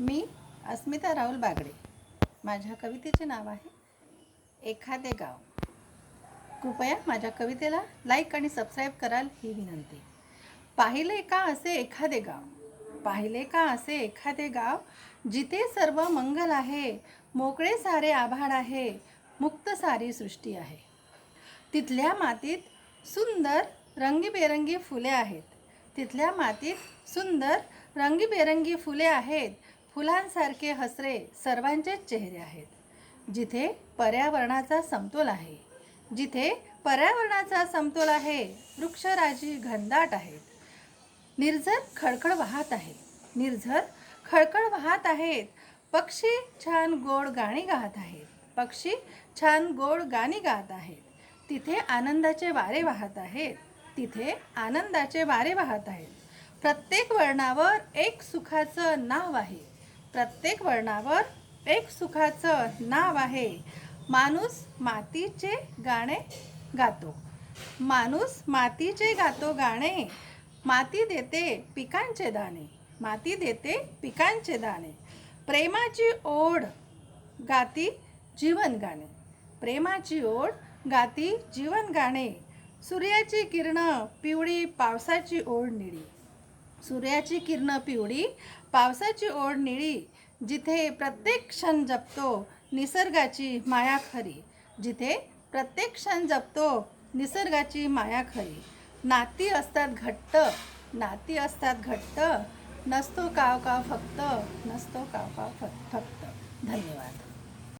मी अस्मिता राहुल बागडे. माझ्या कवितेचे नाव आहे एखादे गाव. कृपया माझ्या कवितेला लाईक आणि सबस्क्राईब कराल ही विनंती. पाहिले का असे एखादे गाव? पाहिले का असे एखादे गाव? जिथे सर्व मंगल आहे मोकळे सारे आभाळ आहे मुक्त सारी सृष्टी आहे. तिथल्या मातीत सुंदर रंगीबेरंगी फुले आहेत. तिथल्या मातीत सुंदर रंगीबेरंगी फुले आहेत. फुलांसारखे हसरे सर्वांचेच चेहरे आहेत. जिथे पर्यावरणाचा समतोल आहे जिथे पर्यावरणाचा समतोल आहे वृक्षराजी घनदाट आहेत. निर्झर खळखळ वाहत आहे निर्झर खळखळ वाहत आहेत. पक्षी छान गोड गाणी गात आहेत पक्षी छान गोड गाणी गात आहेत. तिथे आनंदाचे वारे वाहत आहेत तिथे आनंदाचे वारे वाहत आहेत. प्रत्येक वर्णावर एक सुखाचं नाव आहे. प्रत्येक वर्णावर एक सुखाचं नाव आहे. माणूस मातीचे गाणे गातो. माणूस मातीचे गातो गाणे माती देते पिकांचे दाणे माती देते पिकांचे दाणे. प्रेमाची ओढ गाती जीवन गाणे. प्रेमाची ओढ गाती जीवन गाणे. सूर्याची किरणं पिवळी पावसाची ओढ निळी. सूर्याची किरणं पिवळी पावसाची ओढ निळी जिथे प्रत्येक क्षण जपतो निसर्गाची माया खरी. जिथे प्रत्येक क्षण जपतो निसर्गाची माया खरी. नाती असतात घट्ट नाती असतात घट्ट. नसतो काव काव फक्त नसतो काव काव फक्त. फक्त धन्यवाद.